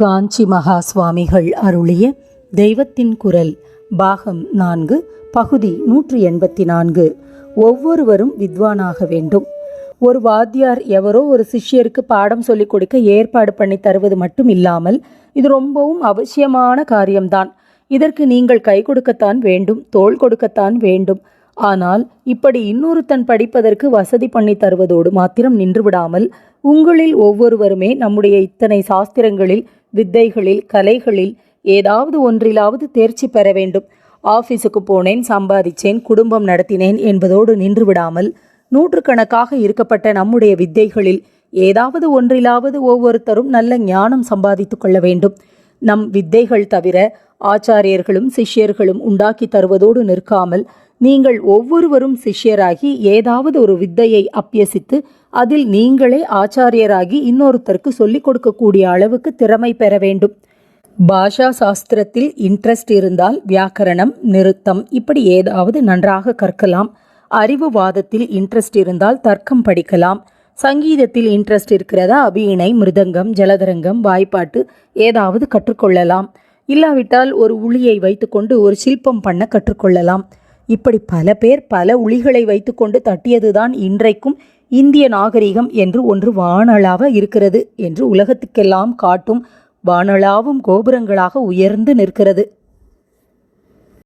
காஞ்சி மகா சுவாமிகள் அருளிய தெய்வத்தின் குரல் பாகம் நான்கு பகுதி நூற்றி எண்பத்தி நான்கு. ஒவ்வொருவரும் வித்வானாக வேண்டும். ஒரு வாத்தியார் எவரோ ஒரு சிஷ்யருக்கு பாடம் சொல்லிக் கொடுக்க ஏற்பாடு பண்ணி தருவது மட்டும் இல்லாமல் இது ரொம்பவும் அவசியமான காரியம்தான். இதற்கு நீங்கள் கை கொடுக்கத்தான் வேண்டும் தோள் கொடுக்கத்தான் வேண்டும். ஆனால் இப்படி இன்னொருத்தன் படிப்பதற்கு வசதி பண்ணி தருவதோடு மாத்திரம் நின்று விடாமல் உங்களில் ஒவ்வொருவருமே நம்முடைய இத்தனை சாஸ்திரங்களில் வித்தைகளில் கலைகளில் ஏதாவது ஒன்றிலாவது தேர்ச்சி பெற வேண்டும். ஆஃபீஸுக்கு போனேன் சம்பாதிச்சேன் குடும்பம் நடத்தினேன் என்பதோடு நின்று விடாமல் நூற்றுக்கணக்காக இருக்கப்பட்ட நம்முடைய வித்தைகளில் ஏதாவது ஒன்றிலாவது ஒவ்வொருத்தரும் நல்ல ஞானம் சம்பாதித்து கொள்ள வேண்டும். நம் வித்தைகள் தவிர ஆச்சாரியர்களும் சிஷ்யர்களும் உண்டாக்கி தருவதோடு நிற்காமல் நீங்கள் ஒவ்வொருவரும் சிஷ்யராகி ஏதாவது ஒரு வித்தையை அப்பியசித்து அதில் நீங்களே ஆச்சாரியராகி இன்னொருத்தருக்கு சொல்லிக் கொடுக்கக்கூடிய அளவுக்கு திறமை பெற வேண்டும். பாஷா சாஸ்திரத்தில் இன்ட்ரெஸ்ட் இருந்தால் வியாக்கரணம் நிறுத்தம் இப்படி ஏதாவது நன்றாக கற்கலாம். அறிவுவாதத்தில் இன்ட்ரெஸ்ட் இருந்தால் தர்க்கம் படிக்கலாம். சங்கீதத்தில் இன்ட்ரெஸ்ட் இருக்கிறதா? வீணை மிருதங்கம் ஜலதரங்கம் வாய்ப்பாட்டு ஏதாவது கற்றுக்கொள்ளலாம். இல்லாவிட்டால் ஒரு உளியை வைத்துக்கொண்டு ஒரு சிற்பம் பண்ண கற்றுக்கொள்ளலாம். இப்படி பல பேர் பல உளிகளை வைத்துக்கொண்டு தட்டியதுதான் இன்றைக்கும் இந்திய நாகரிகம் என்று ஒன்று வானளாவ இருக்கிறது என்று உலகத்துக்கெல்லாம் காட்டும் வானளாவும் கோபுரங்களாக உயர்ந்து நிற்கிறது.